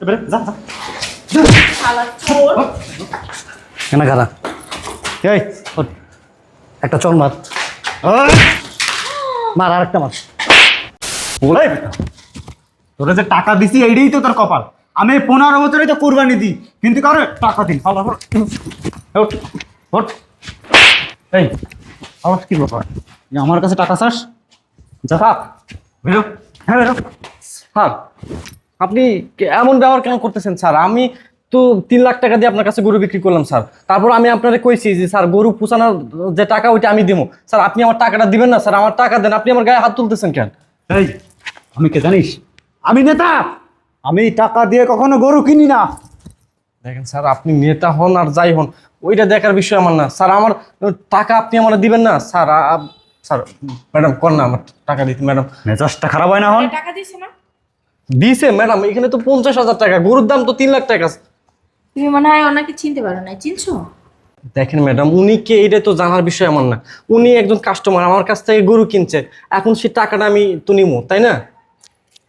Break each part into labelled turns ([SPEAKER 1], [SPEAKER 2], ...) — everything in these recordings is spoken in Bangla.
[SPEAKER 1] এবারে যা যা।
[SPEAKER 2] শালা চোর
[SPEAKER 3] কেনা খারা এই। ওঠ। একটা চল মার। মার আর একটা মার।
[SPEAKER 1] বেটা, তোরা যে টাকা দিছি এইটাই তো তোর কপাল। আমি এই পনেরো বছরে তো কোরবানি দিই কিন্তু কারও টাকা দিন হালা। এই আওয়াজ কি ব্যাপার? এই আমার কাছে টাকা চাস? যা। থাক। বেরো। হ্যাঁ বেরো।
[SPEAKER 4] স্যার আপনি এমন ব্যবহার কেন করতেছেন স্যার? আমি তো তিন লাখ টাকা দিয়ে আপনার কাছে গরু বিক্রি করলাম স্যার। তারপর আমি আপনারে কইছি যে স্যার গরু পোষানোর যে টাকা ওইটা আমি দিব স্যার আপনি আমার টাকাটা দিবেন না স্যার। আমার টাকা দেন আপনি আমার গায়ে হাত তুলতেছেন কেন?
[SPEAKER 1] এই আমি কে জানিস? আমি নেতা। আমি টাকা দিয়ে কখনো গরু কিনি না।
[SPEAKER 4] দেখেন স্যার আপনি নেতা হন আর যাই হন ওইটা দেখার বিষয় আমার না। স্যার আমার টাকা আপনি আমার দিবেন না স্যার। স্যার ম্যাডাম কর না আমার টাকা দিতে ম্যাডাম।
[SPEAKER 1] মেজাজটা খারাপ হয় না হন
[SPEAKER 2] টাকা দিছে না?
[SPEAKER 4] দিছে ম্যাডাম এখানে তো পঞ্চাশ হাজার টাকা গরুর দাম তো তিন লাখ টাকা
[SPEAKER 2] তুমি মনে হয় ওনাকে চিনতে পারো না চিনছো?
[SPEAKER 4] দেখেন ম্যাডাম উনি কে এটা তো জানার বিষয় আমার না। উনি একজন কাস্টমার আমার কাছ থেকে গরু কিনছে এখন সে টাকাটা আমি তো নিবো তাই না?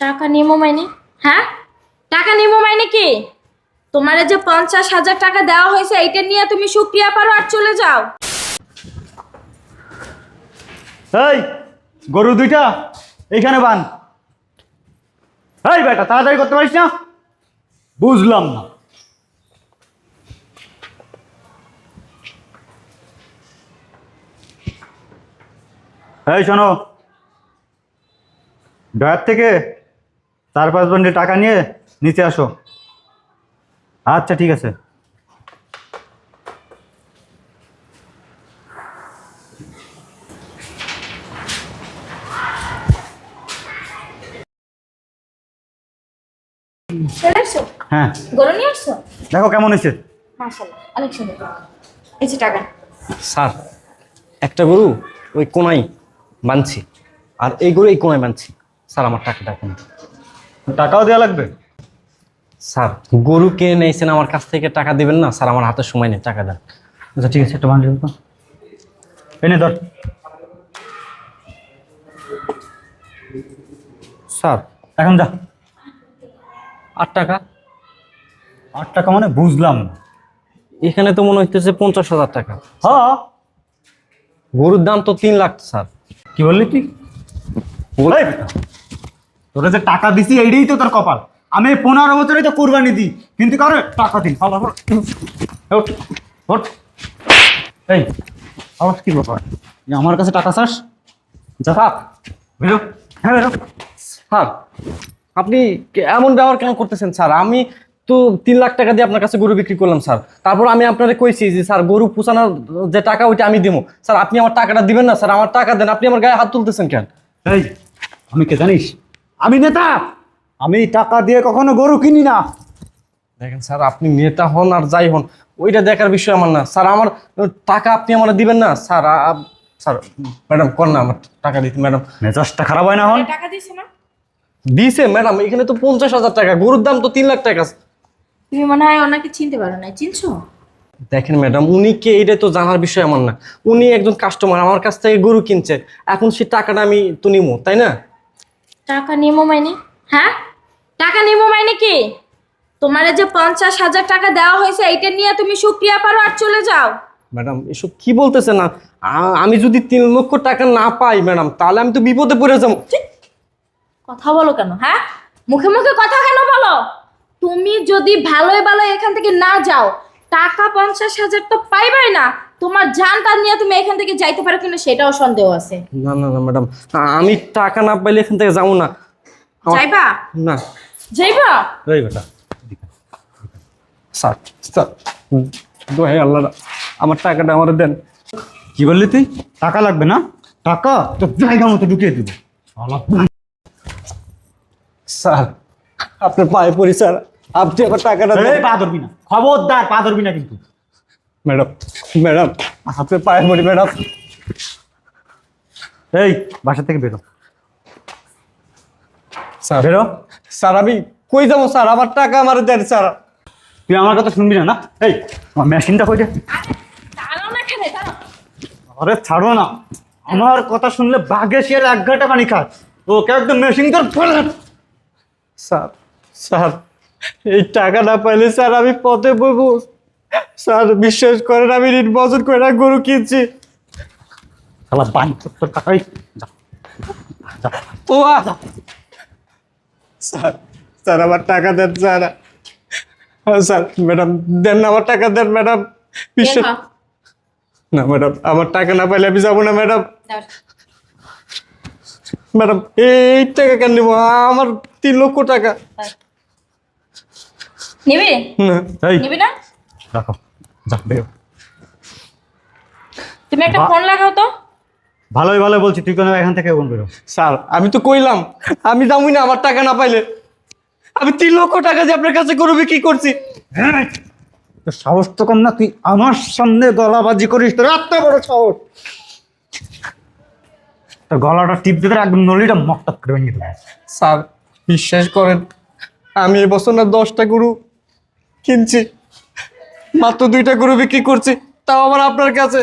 [SPEAKER 2] টাকা নিমো মাইনে হ্যাঁ? টাকা নিমো মাইনে কি? তোমার যে পঞ্চাশ হাজার টাকা দেওয়া হয়েছে এইটা নিয়ে তুমি সুক্রিয়া পারো আর চলে যাও।
[SPEAKER 1] এই গরু দুইটা এইখানে বান। এই বেটা, তাড়াতাড়ি করতে পারিস না? বুঝলাম না। এই শোনো, ডয়ার থেকে চার পাঁচ বন্ডে টাকা নিয়ে নিচে আসো। আচ্ছা ঠিক আছে
[SPEAKER 2] চলে আসছো
[SPEAKER 1] হ্যাঁ।
[SPEAKER 2] গরু নিয়ে আসছো?
[SPEAKER 1] দেখো কেমন হয়েছে।
[SPEAKER 2] মাশাল্লাহ অনেক সুন্দর। এই যে টাকা।
[SPEAKER 4] স্যার একটা গরু ওই কোনায় বানছি আর এই গরু এই কোনায় বানছি স্যার আমার টাকাটা এখন
[SPEAKER 1] টাকাও দেওয়া লাগবে।
[SPEAKER 4] স্যার গরু কে নিয়েছেন আমার কাছ থেকে টাকা দিবেন না। স্যার আমার হাতে সময় নেই টাকা দেন।
[SPEAKER 1] আচ্ছা ঠিক আছে একটা বান্ডিল তো এনে ধর।
[SPEAKER 4] স্যার
[SPEAKER 1] এখন যা।
[SPEAKER 4] আট টাকা।
[SPEAKER 1] আট টাকা মানে বুঝলাম।
[SPEAKER 4] এখানে তো মনে হইতেছে পঞ্চাশ হাজার টাকা।
[SPEAKER 1] হ্যাঁ।
[SPEAKER 4] গরুর দাম তো তিন লাখ স্যার।
[SPEAKER 1] কি বললি তুই? বেটা তোরা যে টাকা দিছি এইটাই তো তোর কপাল। আমি পনেরো বছরে তো কোরবানি দিই কিন্তু কারও টাকা দিন ওঠ। এই আওয়াজ কি ব্যাপার? আমার কাছে টাকা চাস? যা। থাক বেরো। হ্যাঁ বেরো।
[SPEAKER 4] স্যার আপনি এমন ব্যবহার কেন করতেছেন স্যার? আমি তো তিন লাখ টাকা দিয়ে আপনার কাছে গরু বিক্রি করলাম স্যার। তারপর আমি আপনাকে কইছি যে স্যার গরু পোষানোর যে টাকা ওইটা আমি দিব স্যার আপনি আমার টাকাটা দিবেন না স্যার আমার টাকা দেন। আপনি আমার গায়ে হাত তুলতেছেন কেন?
[SPEAKER 1] এই আমি কে জানিস? আমি নেতা। আমি টাকা দিয়ে কখনো গরু কিনি না।
[SPEAKER 4] দেখেন স্যার আপনি নেতা হন আর যাই হন ওইটা দেখার বিষয় আমার না। স্যার আমার টাকা আপনি আমার দিবেন না। স্যার স্যার ম্যাডাম কর না আমার টাকা দিতে ম্যাডাম।
[SPEAKER 1] মেজাজটা খারাপ হয় না হন
[SPEAKER 2] টাকা দিছে না?
[SPEAKER 4] দিছে ম্যাডাম এখানে তো পঞ্চাশ হাজার টাকা গরুর দাম তো তিন লাখ টাকা।
[SPEAKER 2] তুমি মনে হয় ওনাকে চিনতে পারো না চিনছো?
[SPEAKER 4] দেখেন ম্যাডাম উনি কে এটা তো জানার বিষয় আমার না। উনি একজন কাস্টমার আমার কাছ থেকে গরু কিনছে। এখন সে টাকাটা আমি তো নিবো তাই না?
[SPEAKER 2] টাকা নিমো মাইনে হ্যাঁ? টাকা নিমো মাইনে কি? তোমার যে পঞ্চাশ হাজার টাকা দেওয়া হয়েছে এইটা নিয়ে তুমি সুক্রিয়া পারো আর চলে যাও।
[SPEAKER 4] ম্যাডাম এসব কি বলতেছে না? আমি যদি তিন লক্ষ টাকা না পাই ম্যাডাম তাহলে আমি তো বিপদে পড়ে যাব।
[SPEAKER 2] কথা বলো কেন হ্যাঁ? মুখে মুখে কথা কেন বলো? তুমি যদি ভালোই ভালো এখান থেকে না যাও টাকা পঞ্চাশ হাজার তো পাইবাই না। তোমার জানটা নিয়ে তুমি এখান থেকে যাইতে পারো কিনা সেটাও সন্দেহ আছে।
[SPEAKER 4] না না না ম্যাডাম আমি টাকা না পাইলে এখান থেকে যাব না।
[SPEAKER 2] যাইবা?
[SPEAKER 4] না।
[SPEAKER 2] যাইবা?
[SPEAKER 1] এই বেটা
[SPEAKER 4] স্যার স্যার দোহাই আল্লাহ আমার টাকাটা আমার দেন।
[SPEAKER 1] কি বললি তুই? টাকা লাগবে না? টাকা? তো জায়গা মতো ঢুকিয়ে দিব।
[SPEAKER 4] স্যার আপনার পায়ে পড়ি স্যার। আপনি আমার টাকাটা দেন।
[SPEAKER 1] পা ধরবি না খবরদার পা ধরবি না কিন্তু।
[SPEAKER 4] ম্যাডাম ম্যাডাম আপনার পায়ে পড়ি ম্যাডাম।
[SPEAKER 1] এই বাসা থেকে বেরো।
[SPEAKER 4] স্যার।
[SPEAKER 1] বেরো।
[SPEAKER 4] স্যার আমি কই যাব স্যার? আমার টাকা আমার দেন স্যার।
[SPEAKER 1] তুই আমার কথা শুনবি না না? এই আমার মেশিনটা কই দে? আরে ছাড়ো না। আমার কথা শুনলে বাঘে শিয়াল এক ঘাটা পানি খায় ওকে একদম মেশিন তোর ফেলে
[SPEAKER 4] স্যার স্যার এই টাকা না পাইলে স্যার আমি পথে বলব স্যার বিশ্বাস করেন আমি ঋণ বছর করে না গরু কিনছি।
[SPEAKER 1] শালা
[SPEAKER 4] ও স্যার স্যার আমার টাকা দেন স্যার। হ্যাঁ, স্যার ম্যাডাম দেন না আমার টাকা দেন ম্যাডাম। বিশ্বাস না। ম্যাডাম আমার টাকা না পাইলে আমি যাব না ম্যাডাম। ম্যাডাম এই টাকা কেন নেব? আমার তিন লক্ষ টাকা।
[SPEAKER 2] নিবি?
[SPEAKER 4] না
[SPEAKER 1] এই।
[SPEAKER 2] নিবি না?
[SPEAKER 1] রাখো যা বেরো।
[SPEAKER 2] তুমি একটা ফোন লাগাও তো।
[SPEAKER 1] ভালোই ভালো বলছি তুই কেন এখান থেকে বেরো
[SPEAKER 4] স্যার আমি তো কইলাম আমি যাবই না আমার টাকা না পাইলে। আমি তিন লক্ষ টাকা দিয়ে আপনার কাছে গরু বিক্রি করছি।
[SPEAKER 1] হ্যাঁ, তোর সাহস তো কম না তুই আমার সামনে গলাবাজি করিস তোর এত বড় সাহস। তোর গলাটা টিপ দিতে একদম নলিটা মকটক করে ভেঙে দেবে।
[SPEAKER 4] স্যার বিশ্বাস করেন আমি এবছর না দশটা গরু কিনছি। মাত্র দুইটা গরু বিক্রি করছি তাও আবার আপনার কাছে।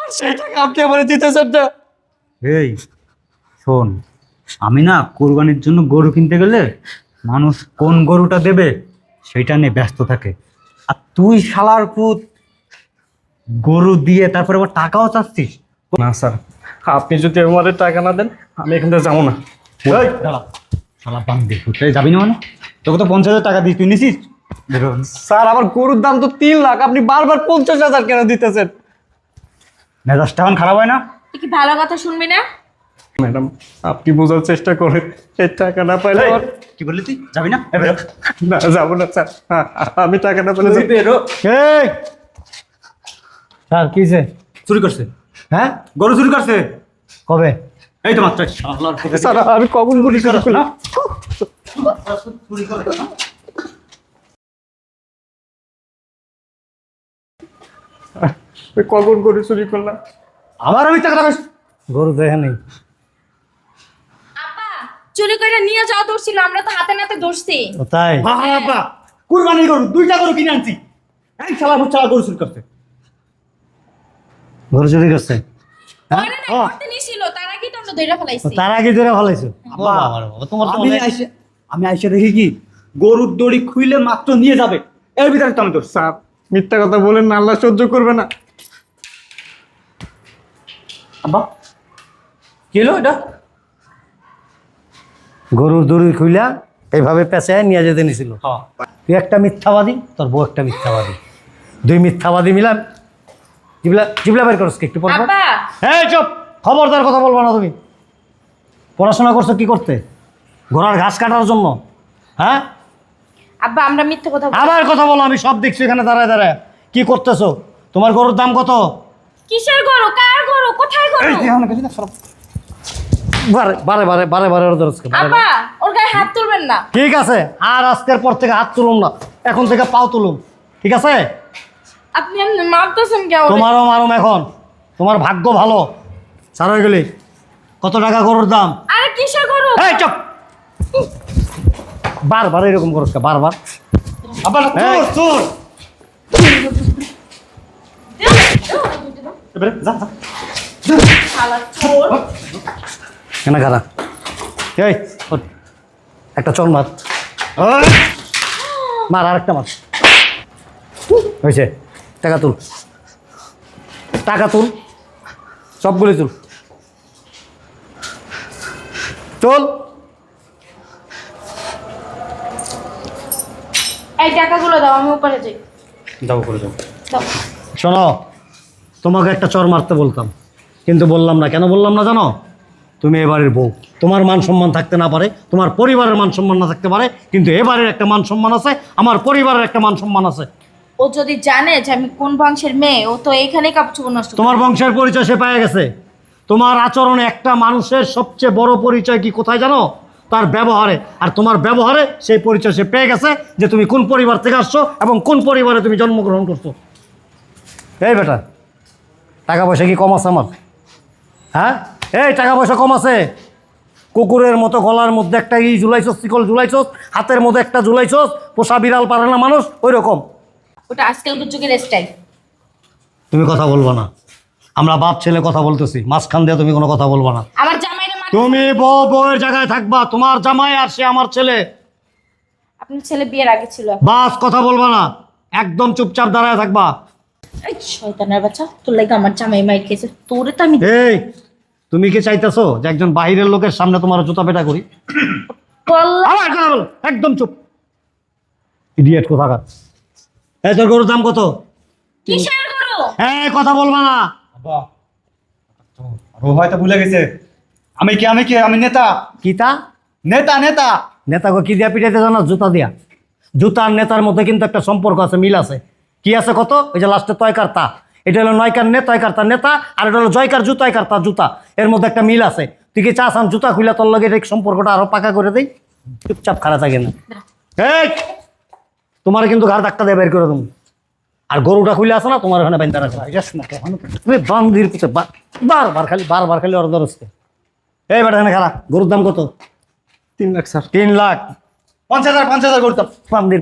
[SPEAKER 4] আর সেই টাকা আপনি আমার দিতেছেন না।
[SPEAKER 1] এই শোন আমি না কোরবানির জন্য গরু কিনতে গেলে মানুষ কোন গরুটা দেবে সেটা নিয়ে ব্যস্ত থাকে। আর তুই শালার পুত গরু দিয়ে তারপরে আবার টাকাও চাচ্ছিস।
[SPEAKER 4] না স্যার আপনি যদি আমাদের টাকা না দেন আমি এখান থেকে যাব না।
[SPEAKER 1] এই, দাঁড়া। শালা বান্ধে যাবি না মানে? তোকে তো পঞ্চাশ হাজার টাকা দিস তুই নিছিস।
[SPEAKER 4] স্যার আমার গরুর দাম তো তিন লাখ আপনি বারবার পঞ্চাশ হাজার কেন দিতেছেন?
[SPEAKER 1] মেজাজটা এখন খারাপ হয় না?
[SPEAKER 2] তুই কি ভালো কথা শুনবি না?
[SPEAKER 4] ম্যাডাম আপনি বোঝার চেষ্টা করেন এই টাকা না পাইলে আমার-
[SPEAKER 1] কি বললি তুই? যাবি না?
[SPEAKER 4] না যাব না স্যার। হ্যাঁ, আমি টাকা না পেলে
[SPEAKER 1] বেরো।
[SPEAKER 3] এই! স্যার কিছে
[SPEAKER 1] চুরি করছে।
[SPEAKER 3] হ্যাঁ?
[SPEAKER 1] গরু চুরি করছে।
[SPEAKER 3] কবে?
[SPEAKER 1] এই তো মাত্র।
[SPEAKER 4] স্যার আমি কখন গুলি করে কখন করে চুরি করলাম।
[SPEAKER 1] আবার আমি টাকা
[SPEAKER 3] গরু দেখে নেই।
[SPEAKER 2] চুরি করে নিয়ে ধরছিল আমরা তো হাতে নাতে ধরছি
[SPEAKER 3] তাই?
[SPEAKER 1] বাবা কুরবানি গরু দুইটা গরু কিনে আনছি। শালা ভুত গরু চুরি করছে।
[SPEAKER 3] গরু চুরি করছে? হ্যাঁ?
[SPEAKER 2] করতে তার আমরা ধরে ফেলাইছি।
[SPEAKER 1] আমি আইসে আমি আইসে দেখি কি গরুর দড়ি খুইলে মাত্র নিয়ে যাবে। এর ভিতরে তো আমি তোর
[SPEAKER 4] স্যার মিথ্যা কথা বলেন না আল্লাহ সহ্য করবে না।
[SPEAKER 1] আব্বা কি হলো এটা?
[SPEAKER 3] গরুর দড়ি খুইলা এইভাবে পেঁচায় নিয়ে যেতে নিছিল।
[SPEAKER 1] হ্যাঁ
[SPEAKER 3] তুই একটা মিথ্যাবাদী তোর বউ একটা মিথ্যাবাদী। দুই মিথ্যাবাদী মিলাম জিবলা জিবলা বের করস কি একটু?
[SPEAKER 2] আব্বা!
[SPEAKER 3] এই চুপ! খবরদার কথা বলব না তুমি। পড়াশোনা করছ কি করতে? ঘোড়ার ঘাস কাটার জন্য হ্যাঁ?
[SPEAKER 2] আব্বা আমরা মিথ্যে কথা বলি।
[SPEAKER 3] আবার কথা বলো আমি সব দেখছি এখানে দাঁড়ায় দাঁড়ায়। কি করতেছো? তোমার গরুর দাম কত?
[SPEAKER 2] কিসের গরু? কার গরু? কোথায় গরু।
[SPEAKER 3] বারে বারে বারে বারে বারে ওর কেন? বারে বারে।
[SPEAKER 2] আব্বা ওর গায়ে হাত তুলবেন না।
[SPEAKER 3] ঠিক আছে আর আজকের পর থেকে হাত তুলুম না। এখন থেকে পাও তুলুম ঠিক আছে?
[SPEAKER 2] আপনি এমনি মারতেছেন কেন ওরে?
[SPEAKER 3] তোমারও মারুম এখন। তোমার ভাগ্য ভালো। সার হয়ে গেলি কত টাকা গরুর দাম?
[SPEAKER 2] আরে কিসের গরু?
[SPEAKER 3] এই চপ! বারবার এরকম করছ কে? বারবার।
[SPEAKER 1] চোর চোর
[SPEAKER 2] চোর
[SPEAKER 3] কেন এই একটা চল মার। মার আর একটা মার। হয়েছে। টাকা তুল। টাকা তুল। সবগুলি তুল। চল
[SPEAKER 2] এই টাকাগুলো দাও আমি উপরে যাই।
[SPEAKER 1] যাও। করে
[SPEAKER 2] দাও।
[SPEAKER 3] শোনো তোমাকে একটা চর মারতে বলতাম। কিন্তু বললাম না। কেন বললাম না জানো? তুমি এবারের বউ। তোমার মান সম্মান থাকতে না পারে তোমার পরিবারের মান সম্মান না থাকতে পারে কিন্তু এবারের একটা মান সম্মান আছে আমার পরিবারের একটা মান সম্মান আছে।
[SPEAKER 2] ও যদি জানে যে আমি কোন বংশের মেয়ে ও তো এখানেই কাপড় নষ্ট করে।
[SPEAKER 3] তোমার বংশের পরিচয় সে পেয়ে গেছে। তোমার আচরণে একটা মানুষের সবচেয়ে বড় পরিচয় কি কোথায় জানো? তার ব্যবহারে। আর তোমার ব্যবহারে সেই পরিচয় সে পেয়ে গেছে যে তুমি কোন পরিবার থেকে আসছো এবং কোন পরিবারে তুমি জন্মগ্রহণ করছ। এই বেটা টাকা পয়সা কি কম আছে আমার? হ্যাঁ? এই টাকা পয়সা কম আছে। কুকুরের মতো গলার মধ্যে একটা ই ঝুলাইছস শিকল ঝুলাইছস? হাতের মধ্যে একটা ঝুলাইছস পোষা বিড়াল পারে না মানুষ ওই রকম
[SPEAKER 2] ওটা আজকালকার যুগের স্টাইল
[SPEAKER 3] তুমি কথা বলব না। আমরা বাপ ছেলে কথা বলতেছি মাঝখান দিয়ে তুমি কোনো কথা বলব না।
[SPEAKER 2] আমার
[SPEAKER 3] তুমি বউ বউয়ের জায়গায় থাকবা তোমার জামাই আর সে আমার ছেলে।
[SPEAKER 2] আপনার ছেলে বিয়ের আগে ছিল।
[SPEAKER 3] বাস কথা বলবা না। একদম চুপচাপ দাঁড়ায় থাকবা।
[SPEAKER 2] এই শয়তানের বাচ্চা তোর লাগে আমার জামাই মাইর খেয়েছে তোরে তো আমি
[SPEAKER 3] এই তুমি কি চাইতেছো যে একজন বাহিরের লোকের সামনে তোমার জুতা পেটা করি? কথা বলো একদম চুপ। ইডিয়েট কোথাকার? এই তোর গরুর দাম কত?
[SPEAKER 2] কিসের করো
[SPEAKER 3] এই কথা বলবা না।
[SPEAKER 1] বাবা ও হয়তো ভুলে গেছে। আমি কি আমি কি আমি নেতা?
[SPEAKER 3] কিতা?
[SPEAKER 1] নেতা নেতা।
[SPEAKER 3] নেতাকে কি দিয়া পিটাইতে জানো? জুতা দিয়া। জুতার নেতার মধ্যে কিন্তু একটা সম্পর্ক আছে মিল আছে। কি আছে কত? ওই যে লাস্টে তয়কার তা এটা হলো নয়কার নে তয়কার তার নেতা আর এটা হলো জয়কার জুতায়কার তার জুতা। এর মধ্যে একটা মিল আছে। তুই কি চাস আমি জুতা খুলে তোর লগে এটা সম্পর্কটা আরও পাকা করে দেই? চুপচাপ খারাপ থাকে না তোমার কিন্তু ঘাড় ধাক্কা দিয়ে বের করে দেবো। আর গরুটা খুলে আসে না তোমার ওখানে বাইন্দা রাখা। তুমি বান্দির পিছে বা- বারবার খালি বারবার খালি অর্ডার হচ্ছে এই বেটা এখানে খারাপ গরুর দাম কত?
[SPEAKER 4] তিন লাখ স্যার।
[SPEAKER 3] তিন লাখ।
[SPEAKER 1] পঞ্চাশ হাজার পঞ্চাশ হাজার করতাম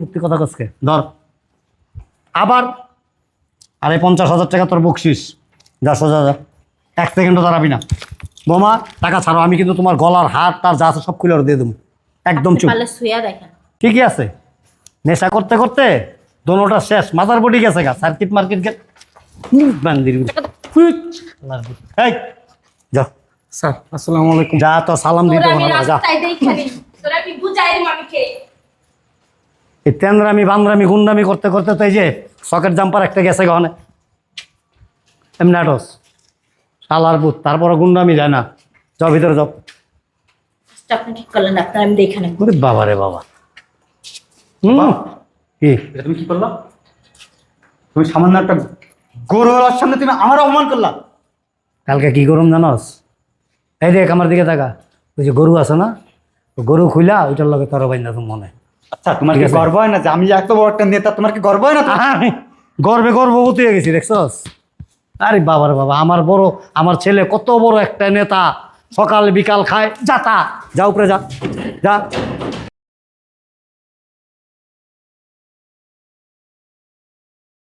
[SPEAKER 3] প্রতি কথা কসকে ধর। আবার আরে পঞ্চাশ হাজার টাকা তোর বকশিস। যা সোজা যা। এক সেকেন্ডও দাঁড়াবি না। বোমা টাকা ছাড়ো আমি কিন্তু তোমার গলার হাত তার যা আছে সব খুলে দিয়ে দেবো। একদম চুপ। ঠিকই আছে। নেশা করতে করতে দোনোটা শেষ। মাথার বডি গেছে গা। সার্কিট মার্কেট গে হুম, বান্দির হুইট, আল্লাহর বুট। এই।
[SPEAKER 4] স্যার আসসালামু আলাইকুম।
[SPEAKER 3] যা তো সালাম দিতে না, যা।
[SPEAKER 2] বুঝাই
[SPEAKER 3] এই তেন্দ্রামি বান্দ্রামি গুন্ডামি করতে করতে তো এই যে সকেট জাম্পার একটা গেছে গহনে। এমনি আটস শালার বুথ তারপরে গুন্ডামি যায় না। যাও ভিতরে যাও।
[SPEAKER 2] আপনি ঠিক করলেন আপনার আমি দেখে নেব।
[SPEAKER 3] বাবা রে বাবা। হুম কি?
[SPEAKER 1] এটা তুমি কি করলা? তুমি সামান্য একটা গরুর সামনে তুমি আমার অপমান করলা।
[SPEAKER 3] কালকে কি গরম জানস? এই দেখ আমার দিকে দেখা ওই যে গরু আছে না গরু খুইলা ওইটার লগে তোর বাইন্দা তো মনে।
[SPEAKER 1] আচ্ছা তোমার কি। গর্ব হয় না যে আমি এত বড় একটা নেতা তোমার কি গর্ব হয় না
[SPEAKER 3] গর্বে গর্ভবতী হয়ে গেছি দেখছস? আরে বাবার বাবা আমার বড় আমার ছেলে কত বড় একটা নেতা। সকাল বিকাল খায় যা তা যা উপরে যা যা।